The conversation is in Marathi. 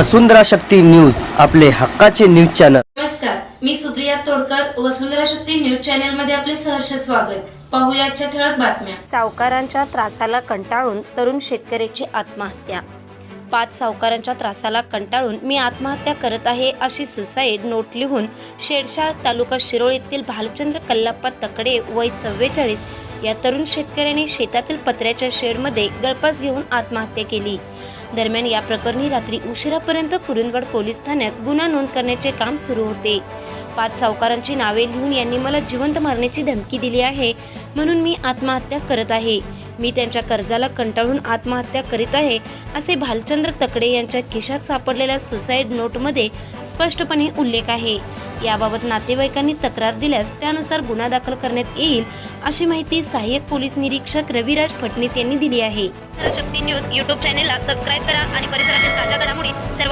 वसुंधरा शक्ती न्यूज आपले हक्काचे न्यूज चॅनल. नमस्कार मी सुप्रिया तोडकर वसुंधरा शक्ती न्यूज चॅनलमध्ये आपले सहर्ष स्वागत. पाहूया आजच्या ठळक बातम्या. सावकारांच्या त्रासाला कंटाळून तरुण शेतकऱ्याची आत्महत्या. पाच सावकारांच्या त्रासाला कंटाळून मी आत्महत्या करत आहे अशी सुसाईड नोट लिहून शेडशाळ तालुका शिरोळ येथील भालचंद्र कल्लाप्पा तकडे वय चव्वेचाळीस या तरुण शेतकऱ्याने शेतातील पत्र्याच्या शेडमध्ये गळपास घेऊन आत्महत्या केली. दरम्यान या प्रकरणी रात्री उशिरापर्यंत कुरुंदवड पोलीस ठाण्यात गुन्हा नोंद करण्याचे काम सुरू होते. पाच सावकारांची नावे लिहून यांनी मला जिवंत मारण्याची धमकी दिली आहे म्हणून मी आत्महत्या करत आहे. मी त्यांच्या कर्जाला कंटाळून आत्महत्या करीत आहे असे भालचंद्र तकडे यांच्या खिशात सापडलेल्या सुसाईड नोटमध्ये स्पष्टपणे उल्लेख आहे. याबाबत नातेवाईकांनी तक्रार दिल्यास त्यानुसार गुन्हा दाखल करण्यात येईल अशी माहिती सहाय्यक पोलीस निरीक्षक रविराज फडणीस यांनी दिली आहे. शक्ती न्यूज युट्यूब चॅनेलला सबस्क्राईब करा आणि परिसरातील ताज्या घडामोडी सर्व